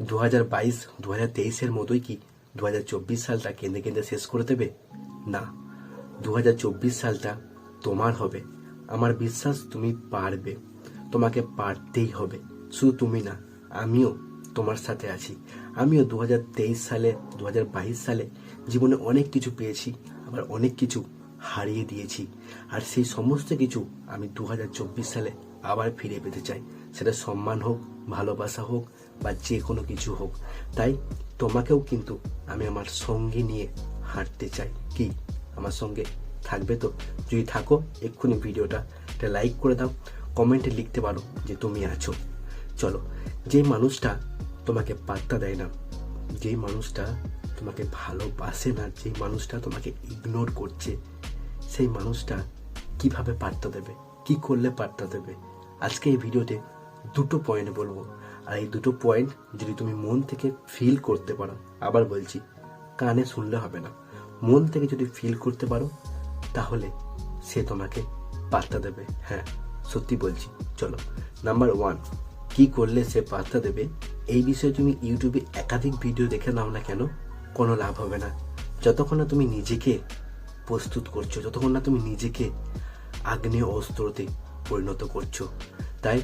দু হাজার বাইশ দু হাজার তেইশের মতোই কি দু হাজার চব্বিশ সালটা কেঁদে কেঁদে শেষ করে দেবে? না। দু হাজার চব্বিশ সালটা তোমার হবে। আমার বিশ্বাস তুমি পারবে। তোমাকে পারতেই হবে। শুধু তুমি না, আমিও তোমার সাথে আছি। আমিও দু হাজার তেইশ সালে দু হাজার বাইশ সালে জীবনে অনেক কিছু পেয়েছি, আবার অনেক কিছু হারিয়ে দিয়েছি। আর সেই সমস্ত কিছু আমি দু হাজার চব্বিশ সালে আবার ফিরে পেতে চাই। সেটা সম্মান হোক, ভালোবাসা হোক বা যে কোনো কিছু হোক। তাই তোমাকেও কিন্তু আমি আমার সঙ্গে নিয়ে হাঁটতে চাই। কি? আমার সঙ্গে থাকবে তো? যদি থাকো, এক্ষুনি ভিডিওটা একটা লাইক করে দাও। কমেন্টে লিখতে পারো যে তুমি আছো। চলো, যে মানুষটা তোমাকে পাত্তা দেয় না যেই মানুষটা তোমাকে ভালোবাসে না যেই মানুষটা তোমাকে ইগনোর করছে, সেই মানুষটা কীভাবে পাত্তা দেবে? কি করলে পাত্তা দেবে? আজকে এই ভিডিওতে দুটো পয়েন্ট বলব। আর এই দুটো পয়েন্ট যদি তুমি মন থেকে ফিল করতে পারো, আবার বলছি, কানে শুনলে হবে না। মন থেকে যদি ফিল করতে পারো, তাহলে সে তোমাকে পাত্তা দেবে। হ্যাঁ সত্যি বলছি, চলো। নাম্বার ওয়ান কি করলে সে পাত্তা দেবে? এই বিষয়ে তুমি ইউটিউবে একাধিক ভিডিও দেখে নাও না কেন? কোনো লাভ হবে না। যতক্ষণ না তুমি নিজেকে প্রস্তুত করছ, যতক্ষণ না তুমি নিজেকে আগ্নেয় অস্ত্রতে পরিণত করছ। তাই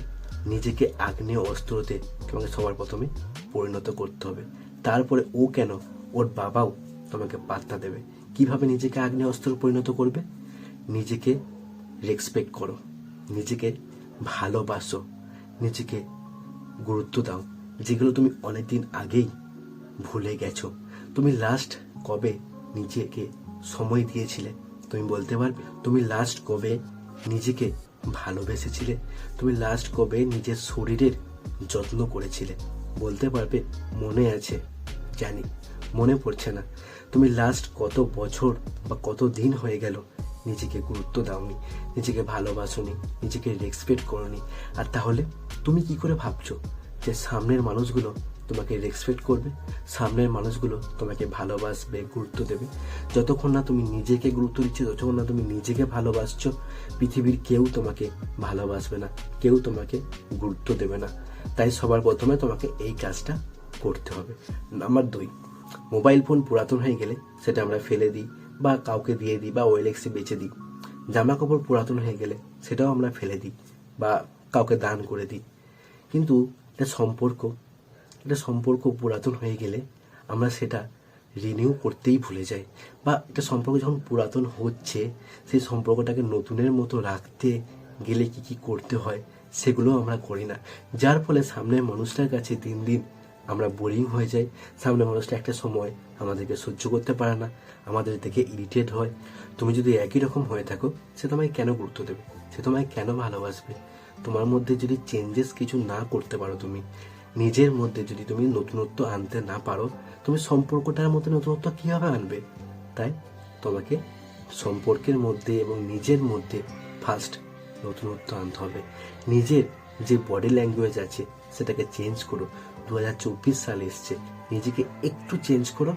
নিজেকে আগ্নেয় অস্ত্রতে তোমাকে সবার প্রথমে পরিণত করতে হবে। তারপরে ও কেন? ওর বাবাও তোমাকে পাত্তা দেবে। কীভাবে নিজেকে আগ্নেয় অস্ত্র পরিণত করবে? নিজেকে রেসপেক্ট করো। নিজেকে ভালোবাসো। নিজেকে গুরুত্ব দাও। যেগুলো তুমি অনেকদিন আগেই ভুলে গেছো। তুমি লাস্ট কবে নিজেকে সময় দিয়েছিলে? তুমি বলতে পারবে, তুমি লাস্ট কবে নিজেকে ভালোবেসেছিলে? তুমি লাস্ট কবে নিজের শরীরের যত্ন করেছিলে? বলতে পারবে, মনে আছে, জানি, মনে পড়ছে না। তুমি লাস্ট কত বছর বা কত দিন হয়ে গেল নিজেকে গুরুত্ব দাওনি, নিজেকে ভালোবাসোনি, নিজেকে রেসপেক্ট করনি। আর তাহলে তুমি কি করে ভাবছ যে সামনের মানুষগুলো তোমাকে রেসপেক্ট করবে। সামনের মানুষগুলো তোমাকে ভালোবাসবে, গুরুত্ব দেবে। যতক্ষণ না তুমি নিজেকে গুরুত্ব দিচ্ছ, যতক্ষণ না তুমি নিজেকে ভালোবাসছো, পৃথিবীর কেউ তোমাকে ভালোবাসবে না, কেউ তোমাকে গুরুত্ব দেবে না। তাই সবার প্রথমে তোমাকে এই কাজটা করতে হবে। নাম্বার দুই মোবাইল ফোন পুরাতন হয়ে গেলে সেটা আমরা ফেলে দিই বা কাউকে দিয়ে দিই বা ওয়েলেক্সে বেচে দিই। জামা কাপড় পুরাতন হয়ে গেলে সেটাও আমরা ফেলে দিই বা কাউকে দান করে দিই। কিন্তু এটা সম্পর্ক এটা সম্পর্ক পুরাতন হয়ে গেলে আমরা সেটা রিনিউ করতেই ভুলে যাই। বা একটা সম্পর্ক যখন পুরাতন হচ্ছে, সেই সম্পর্কটাকে নতুনের মতো রাখতে গেলে কি কি করতে হয় সেগুলো আমরা করি না। যার ফলে সামনের মানুষটার কাছে দিন দিন আমরা বোরিং হয়ে যাই। সামনে মানুষটা একটা সময় আমাদেরকে সহ্য করতে পারে না, আমাদের দেখে ইরিটেট হয়। তুমি যদি একই রকম হয়ে থাকো, সে তোমায় কেন গুরুত্ব দেবে? সে তোমায় কেন ভালোবাসবে? তোমার মধ্যে যদি চেঞ্জেস কিছু না করতে পারো তুমি নিজের মধ্যে যদি তুমি নতুনত্ব আনতে না পারো, তুমি সম্পর্কটার মধ্যে নতুনত্ব কীভাবে আনবে? তাই তোমাকে সম্পর্কের মধ্যে এবং নিজের মধ্যে ফার্স্ট নতুনত্ব আনতে হবে। নিজের যে বডি ল্যাঙ্গুয়েজ আছে, সেটাকে চেঞ্জ করো। দু হাজার চব্বিশ সাল এসছে। নিজেকে একটু চেঞ্জ করো।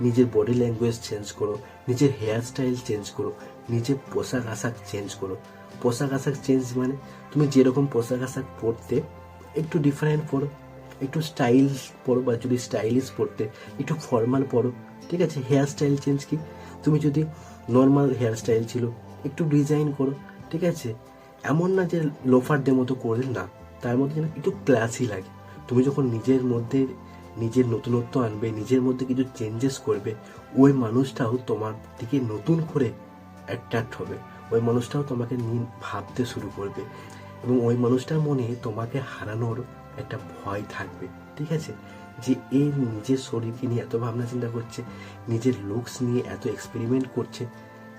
নিজের বডি ল্যাঙ্গুয়েজ চেঞ্জ করো। নিজের হেয়ার স্টাইল চেঞ্জ করো। নিজের পোশাক আশাক চেঞ্জ করো। পোশাক আশাক চেঞ্জ মানে তুমি যেরকম পোশাক আশাক পরতে একটু ডিফারেন্ট পরো, একটু স্টাইল পরো বা যদি স্টাইলিশ পরতে, একটু ফর্মাল পরো, ঠিক আছে? হেয়ার স্টাইল চেঞ্জ কি? তুমি যদি নর্মাল হেয়ার স্টাইল ছিল, একটু ডিজাইন করো, ঠিক আছে? এমন না যে লোফার ডে মতো করলে না, তার মধ্যে যেন একটু ক্লাসি লাগে। তুমি যখন নিজের মধ্যে, নিজের নতুনত্ব আনবে, নিজের মধ্যে কিছু চেঞ্জেস করবে, ওই মানুষটাও তোমার দিকে নতুন করে অ্যাট্রাক্ট হবে। ওই মানুষটাও তোমাকে নিয়ে ভাবতে শুরু করবে। এবং ওই মানুষটার মনে তোমাকে হারানোর একটা ভয় থাকবে, ঠিক আছে? যে এ নিজের শরীরকে নিয়ে এত ভাবনা চিন্তা করছে, নিজের লুকস নিয়ে এত এক্সপেরিমেন্ট করছে,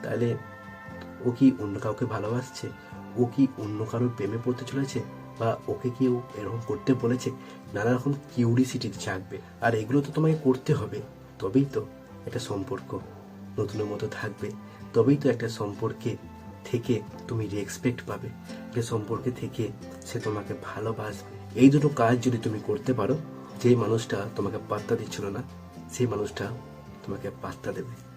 তাহলে ও কি অন্য কাউকে ভালোবাসছে? ও কি অন্য কারোর প্রেমে পড়তে চলেছে? বা ওকে কেউ এরকম করতে বলেছে? নানা রকম কিউরিসিটি জাগবে। আর এগুলো তো তোমাকে করতে হবে, তবেই তো একটা সম্পর্ক নতুনের মতো থাকবে, তবেই তো একটা সম্পর্কে থেকে তুমি রেসপেক্ট পাবে যে সম্পর্কে থেকে সে তোমাকে ভালোবাসবে। এই দুটো কাজ যদি তুমি করতে পারো যে মানুষটা তোমাকে পাত্তা দিচ্ছিল না, সেই মানুষটা তোমাকে পাত্তা দেবে।